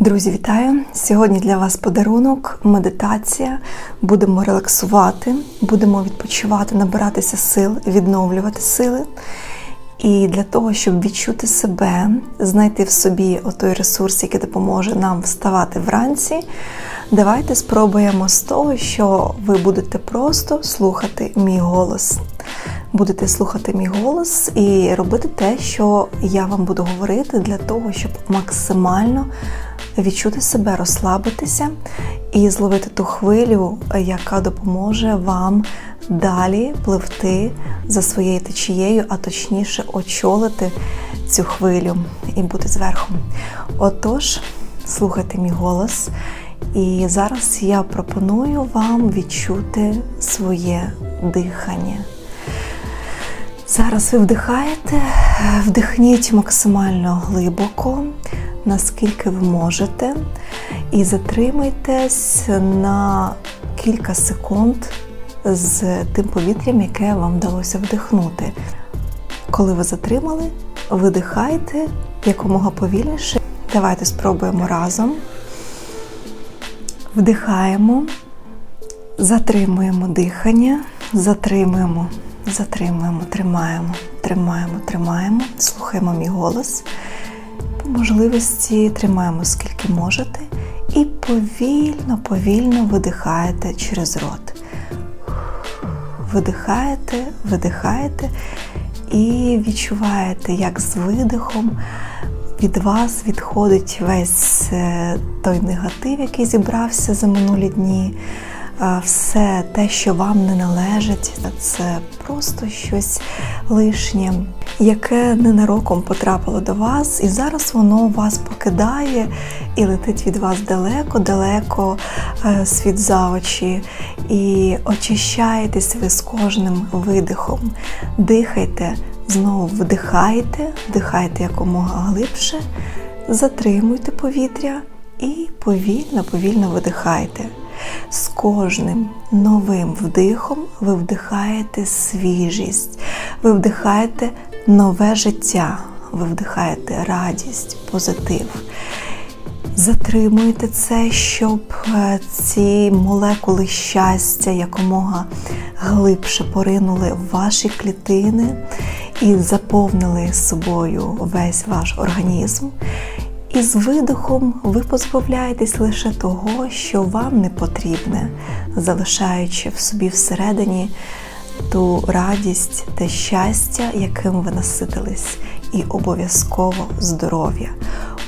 Друзі, вітаю! Сьогодні для вас подарунок, медитація. Будемо релаксувати, будемо відпочивати, набиратися сил, відновлювати сили. І для того, щоб відчути себе, знайти в собі той ресурс, який допоможе нам вставати вранці, давайте спробуємо з того, що ви будете просто слухати мій голос. Будете слухати мій голос і робити те, що я вам буду говорити, для того, щоб максимально відчути себе, розслабитися і зловити ту хвилю, яка допоможе вам далі пливти за своєю течією, а точніше очолити цю хвилю і бути зверху. Отож, слухайте мій голос. І зараз я пропоную вам відчути своє дихання. Зараз ви вдихаєте, вдихніть максимально глибоко, наскільки ви можете, і затримайтесь на кілька секунд з тим повітрям, яке вам вдалося вдихнути. Коли ви затримали, видихайте якомога повільніше. Давайте спробуємо разом. Вдихаємо, затримуємо дихання, затримуємо, затримуємо, тримаємо, тримаємо, тримаємо, слухаємо мій голос. Можливості тримаємо скільки можете, і повільно, повільно видихаєте через рот. Видихаєте, видихаєте і відчуваєте, як з видихом від вас відходить весь е, той негатив, який зібрався за минулі дні. Все те, що вам не належить, це просто щось лишнє, яке ненароком потрапило до вас, і зараз воно вас покидає і летить від вас далеко-далеко е, світ за очі. І очищаєтесь ви з кожним видихом. Дихайте, знову вдихайте, вдихайте якомога глибше, затримуйте повітря і повільно-повільно видихайте. З кожним новим вдихом ви вдихаєте свіжість, ви вдихаєте нове життя, ви вдихаєте радість, позитив. Затримуйте це, щоб е, ці молекули щастя якомога глибше поринули в ваші клітини і заповнили собою весь ваш організм. І з видихом ви позбавляєтесь лише того, що вам не потрібне, залишаючи в собі всередині ту радість те щастя, яким ви наситились, і обов'язково здоров'я.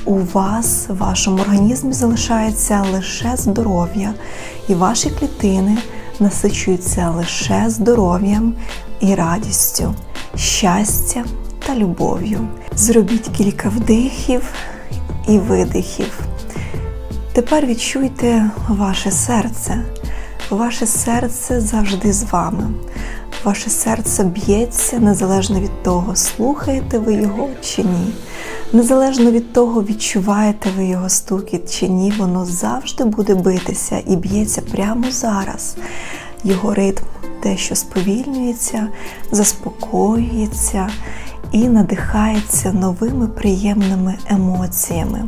У вас, в вашому організмі залишається лише здоров'я, і ваші клітини насичуються лише здоров'ям і радістю, щастям та любов'ю. Зробіть кілька вдихів і видихів. Тепер відчуйте ваше серце. Ваше серце завжди з вами. Ваше серце б'ється незалежно від того, слухаєте ви його чи ні. Незалежно від того, відчуваєте ви його стукіт чи ні, воно завжди буде битися і б'ється прямо зараз. Його ритм дещо сповільнюється, заспокоюється і надихається новими приємними емоціями.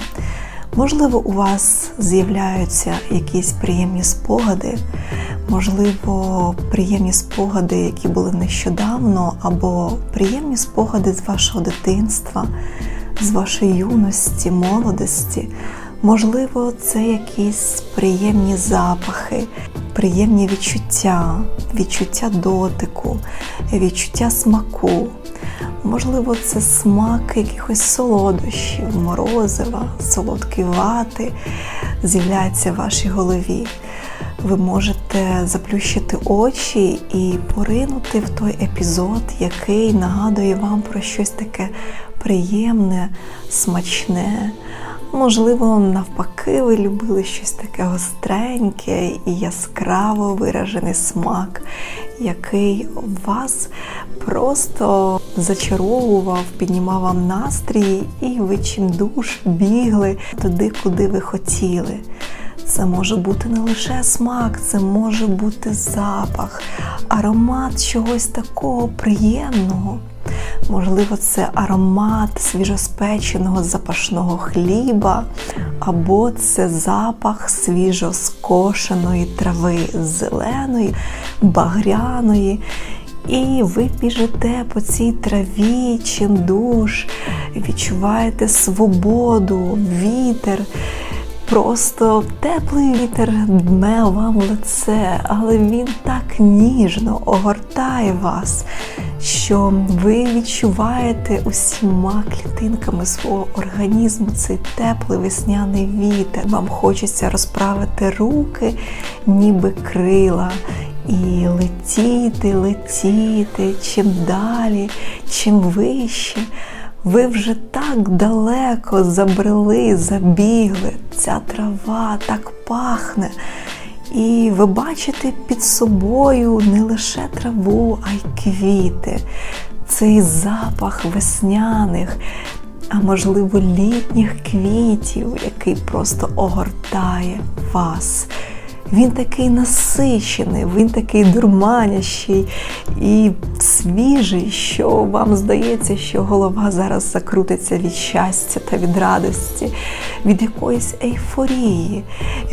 Можливо, у вас з'являються якісь приємні спогади, можливо, приємні спогади, які були нещодавно, або приємні спогади з вашого дитинства, з вашої юності, молодості. Можливо, це якісь приємні запахи, приємні відчуття, відчуття дотику, відчуття смаку. Можливо, це смак якихось солодощів, морозива, солодкі вати з'являється в вашій голові. Ви можете заплющити очі і поринути в той епізод, який нагадує вам про щось таке приємне, смачне. Можливо, навпаки, ви любили щось таке гостреньке і яскраво виражений смак, який вас просто зачаровував, піднімав вам настрій, і ви чимдуж бігли туди, куди ви хотіли. Це може бути не лише смак, це може бути запах, аромат чогось такого приємного. Можливо, це аромат свіжоспеченого запашного хліба, або це запах свіжоскошеної трави зеленої, багряної. І ви біжите по цій траві, чимдуж, відчуваєте свободу, вітер. Просто теплий вітер дме вам лице, але він так ніжно огортає вас, що ви відчуваєте усіма клітинками свого організму цей теплий весняний вітер. Вам хочеться розправити руки, ніби крила. І летіти, летіти, чим далі, чим вище. Ви вже так далеко забрели, забігли. Ця трава так пахне. І ви бачите під собою не лише траву, а й квіти. Цей запах весняних, а можливо, літніх квітів, який просто огортає вас. Він такий насичений, він такий дурманящий і свіжий, що вам здається, що голова зараз закрутиться від щастя та від радості, від якоїсь ейфорії,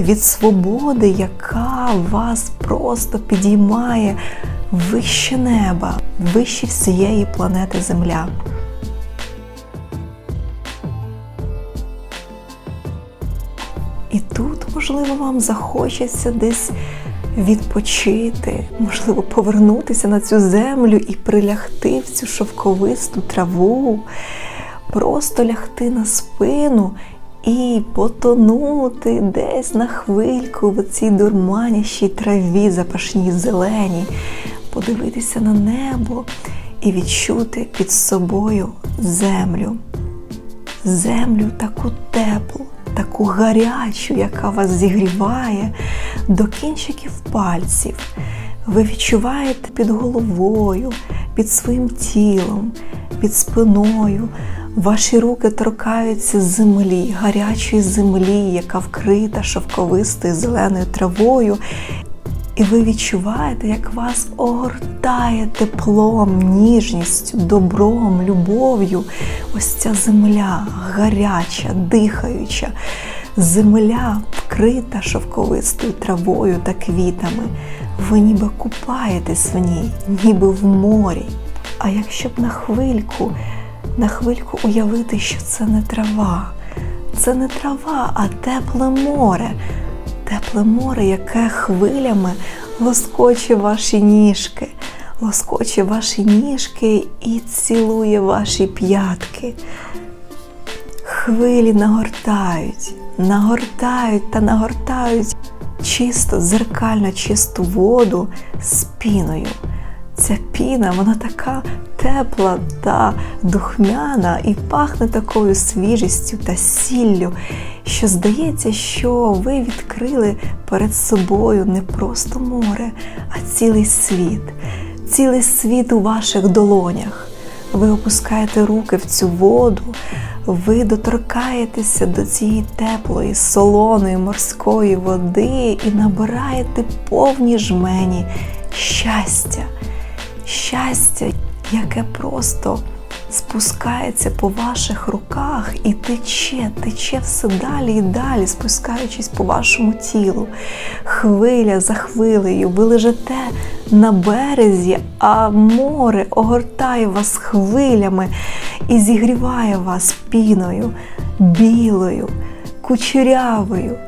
від свободи, яка вас просто підіймає вище неба, вище всієї планети Земля. Можливо, вам захочеться десь відпочити, можливо, повернутися на цю землю і прилягти в цю шовковисту траву, просто лягти на спину і потонути десь на хвильку в цій дурманящій траві, запашній зеленій, подивитися на небо і відчути під собою землю. Землю таку теплу таку гарячу, яка вас зігріває до кінчиків пальців. Ви відчуваєте під головою, під своїм тілом, під спиною. Ваші руки торкаються землі, гарячої землі, яка вкрита шовковистою зеленою травою. І ви відчуваєте, як вас огортає теплом, ніжністю, добром, любов'ю. Ось ця земля гаряча, дихаюча, земля вкрита шовковистою травою та квітами. Ви ніби купаєтесь в ній, ніби в морі. А якщо б на хвильку, на хвильку уявити, що це не трава, це не трава, а тепле море тепле море, яке хвилями лоскоче ваші ніжки, лоскоче ваші ніжки і цілує ваші п'ятки. Хвилі нагортають, нагортають та нагортають чисто, зеркально чисту воду спіною. піною. Ця піна, вона така тепла та духмяна і пахне такою свіжістю та сіллю, що здається, що ви відкрили перед собою не просто море, а цілий світ, цілий світ у ваших долонях. Ви опускаєте руки в цю воду, ви доторкаєтеся до цієї теплої, солоної морської води і набираєте повні жмені щастя, щастя, яке просто спускається по ваших руках і тече, тече все далі і далі, спускаючись по вашому тілу. Хвиля за хвилею, ви лежите на березі, а море огортає вас хвилями і зігріває вас піною, білою, кучерявою,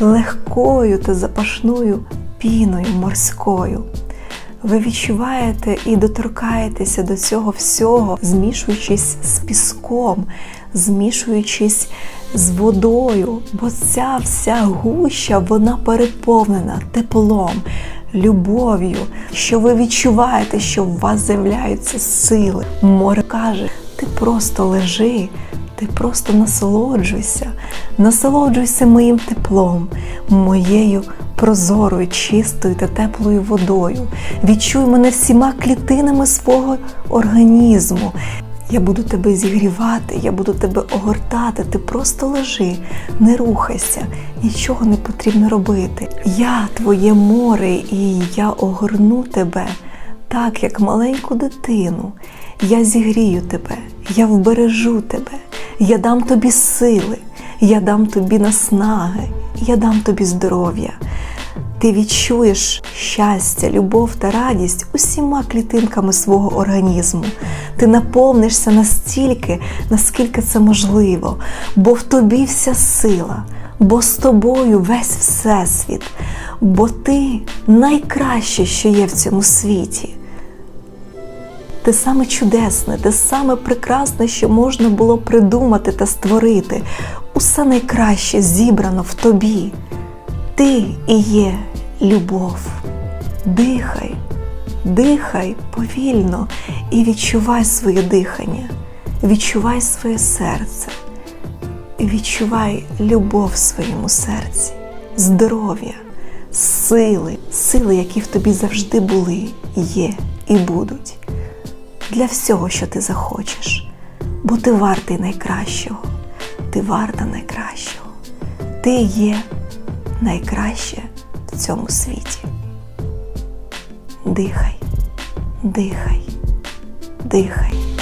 легкою та запашною піною морською. Ви відчуваєте і доторкаєтеся до цього всього, змішуючись з піском, змішуючись з водою, бо ця вся гуща вона переповнена теплом, любов'ю, що ви відчуваєте, що в вас з'являються сили. Море каже, ти просто лежи. Ти просто насолоджуйся, насолоджуйся моїм теплом, моєю прозорою, чистою та теплою водою. Відчуй мене всіма клітинами свого організму. Я буду тебе зігрівати, я буду тебе огортати. Ти просто лежи, не рухайся, нічого не потрібно робити. Я твоє море, і я огорну тебе так, як маленьку дитину. Я зігрію тебе, я вбережу тебе, я дам тобі сили, я дам тобі наснаги, я дам тобі здоров'я. Ти відчуєш щастя, любов та радість усіма клітинками свого організму. Ти наповнишся настільки, наскільки це можливо, бо в тобі вся сила, бо з тобою весь всесвіт, бо ти найкраще, що є в цьому світі. Те саме чудесне, те саме прекрасне, що можна було придумати та створити. Усе найкраще зібрано в тобі. Ти і є любов. Дихай, дихай повільно і відчувай своє дихання, відчувай своє серце, відчувай любов в своєму серці, здоров'я, сили, сили, які в тобі завжди були, є і будуть. Для всього, що ти захочеш, бо ти вартий найкращого, ти варта найкращого, ти є найкраще в цьому світі. Дихай, дихай, дихай.